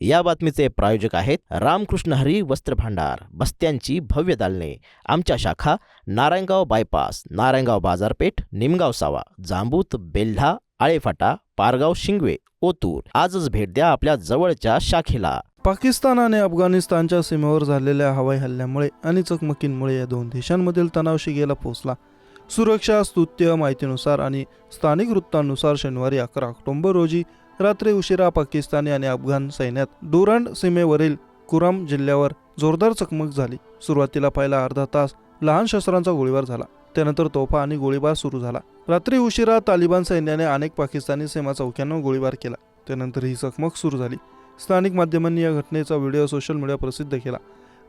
या बातमीचे प्रायोजक आहेत रामकृष्ण हरी वस्त्र भांडार बस्त्यांची भव्य दालने. आमच्या शाखा नारायणगाव बायपास नारायणगाव बाजारपेठ निमगाव सावा जांबूत बेल्हा आळेफाटा पारगाव शिंगवे ओतूर. आजच भेट द्या आपल्या जवळच्या शाखेला. पाकिस्तान आणि अफगाणिस्तानच्या सीमेवर झालेल्या हवाई हल्ल्यामुळे आणि चकमकींमुळे या दोन देशांमधील तणाव शिगेला पोहोचला. सुरक्षा स्तुत्य माहितीनुसार आणि स्थानिक वृत्तांनुसार शनिवारी अकरा ऑक्टोबर रोजी रात्री उशिरा पाकिस्तानी आणि अफगाण सैन्यात डोरंड सीमेवरील कुराम जिल्ह्यावर जोरदार चकमक झाली. सुरुवातीला पहिला अर्धा तास लहान शस्त्रांचा गोळीबार झाला. त्यानंतर तोफा आणि गोळीबार सुरू झाला. रात्री उशिरा तालिबान सैन्याने अनेक पाकिस्तानी सीमा चौक्यांवर गोळीबार केला. त्यानंतर ही चकमक सुरू झाली. स्थानिक माध्यमांनी या घटनेचा व्हिडिओ सोशल मीडिया प्रसिद्ध केला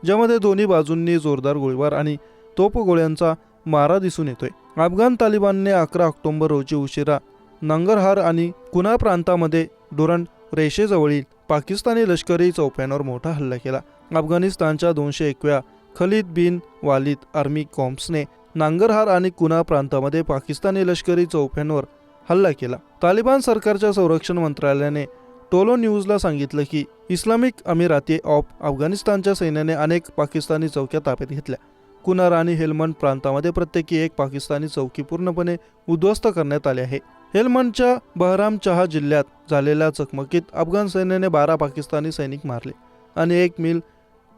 ज्यामध्ये दोन्ही बाजूंनी जोरदार गोळीबार आणि तोफगोळ्यांचा मारा दिसून येतोय. अफगाण तालिबानने अकरा ऑक्टोबर रोजी उशिरा नंगरहार आणि कुना प्रांतामध्ये डोरंड रेषेजवळील पाकिस्तानी लष्करी चौप्यांवर मोठा हल्ला केला. अफगाणिस्तानच्या दोनशे एकव्या खलीद बिन वालिद आर्मी कॉम्प्सने नांगरहार आणि कुना प्रांतामध्ये पाकिस्तानी लष्करी चौप्यांवर हल्ला केला. तालिबान सरकारच्या संरक्षण मंत्रालयाने टोलो न्यूजला सांगितलं की इस्लामिक अमिराती ऑफ अफगाणिस्तानच्या सैन्याने अनेक पाकिस्तानी चौक्या ताब्यात घेतल्या. कुनार आणि हेल्मंड प्रांतामध्ये प्रत्येकी एक पाकिस्तानी चौकी पूर्णपणे उद्ध्वस्त करण्यात आली आहे. हेलमंडच्या बहराम चहा जिल्ह्यात झालेल्या चकमकीत अफगाण सैन्याने बारा पाकिस्तानी सैनिक मारले आणि एक मिल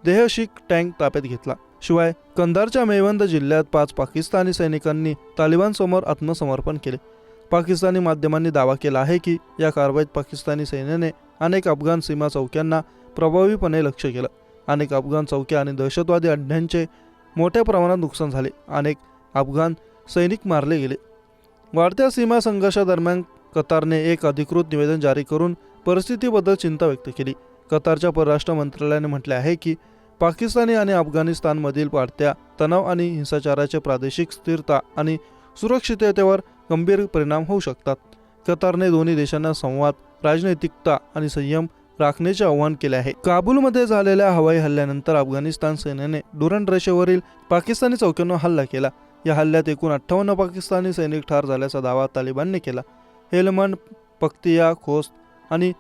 देहशिक टँक ताब्यात घेतला. शिवाय कंधारच्या मेवंद जिल्ह्यात पाच पाकिस्तानी सैनिकांनी तालिबानसमोर आत्मसमर्पण केले. पाकिस्तानी माध्यमांनी दावा केला आहे की या कारवाईत पाकिस्तानी सैन्याने अनेक अफगाण सीमा चौक्यांना प्रभावीपणे लक्ष केलं. अनेक अफगाण चौक्या आणि दहशतवादी अड्ड्यांचे मोठ्या प्रमाणात नुकसान झाले. अनेक अफगाण सैनिक मारले गेले. वाढत्या सीमा संघर्षादरम्यान कतारने एक अधिकृत निवेदन जारी करून परिस्थितीबद्दल चिंता व्यक्त केली. कतारच्या परराष्ट्र मंत्रालयाने म्हटले आहे की पाकिस्तानी आणि अफगाणिस्तानमधील वाढत्या तणाव आणि हिंसाचाराचे प्रादेशिक स्थिरता आणि सुरक्षिततेवर गंभीर परिणाम होऊ शकतात. कतारने दोन्ही देशांना संवाद राजनैतिकता आणि संयम राखण्याचे आवाहन केले आहे. काबूलमध्ये झालेल्या हवाई हल्ल्यानंतर अफगाणिस्तान सेनेने डुरन रेषेवरील पाकिस्तानी चौक्यांवर हल्ला केला. या हल्ल्यात एकूण अठ्ठावन्न पाकिस्तानी सैनिक ठार झाल्याचा दावा तालिबानने केला. हेलमंड पख्तिया खोस्त आणि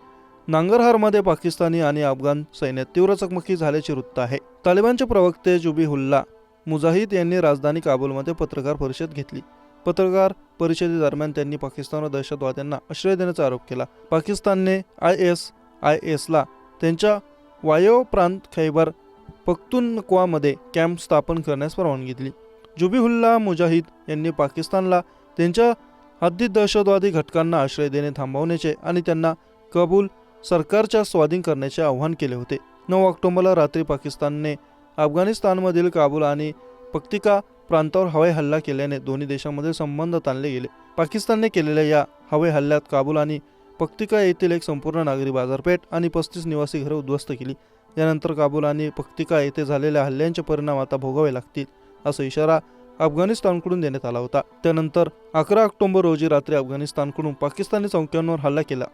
नांगरहारमध्ये पाकिस्तानी आणि अफगाण सैन्यात तीव्र चकमकी झाल्याचे वृत्त आहे. तालिबानचे प्रवक्ते जुबीहुल्ला मुजाहिद यांनी राजधानी काबूलमध्ये पत्रकार परिषद घेतली. पत्रकार परिषदेदरम्यान त्यांनी पाकिस्तान दहशतवाद्यांना आश्रय देण्याचा आरोप केला. पाकिस्तानने आय एस आय एसला त्यांच्या वायव्य प्रांत खैबर पख्तुनक्वामध्ये कॅम्प स्थापन करण्यास परवानगी दिली. जुबीहुल्ला मुजाहिद यांनी पाकिस्तानला त्यांच्या हद्दीत दहशतवादी घटकांना आश्रय देणे थांबवण्याचे आणि त्यांना कबूल सरकारच्या स्वाधीन करण्याचे आवाहन केले होते. नऊ ऑक्टोबरला रात्री पाकिस्तानने अफगाणिस्तानमधील काबूल आणि पक्तिका प्रांतावर हवाई हल्ला केल्याने दोन्ही देशांमध्ये संबंध ताणले गेले. पाकिस्तानने केलेल्या या हवाई हल्ल्यात काबूल आणि पक्तिका येथील एक संपूर्ण नागरी बाजारपेठ आणि पस्तीस निवासी घरं उद्ध्वस्त केली. यानंतर काबूल आणि पक्तिका येथे झालेल्या हल्ल्यांचे परिणाम आता भोगावे लागतील. असा इशारा अफगाणिस्तानकडून देण्यात आला होता. त्यानंतर अकरा ऑक्टोबर रोजी रात्री अफगाणिस्तानकडून पाकिस्तानी चौक्यांवर हल्ला केला.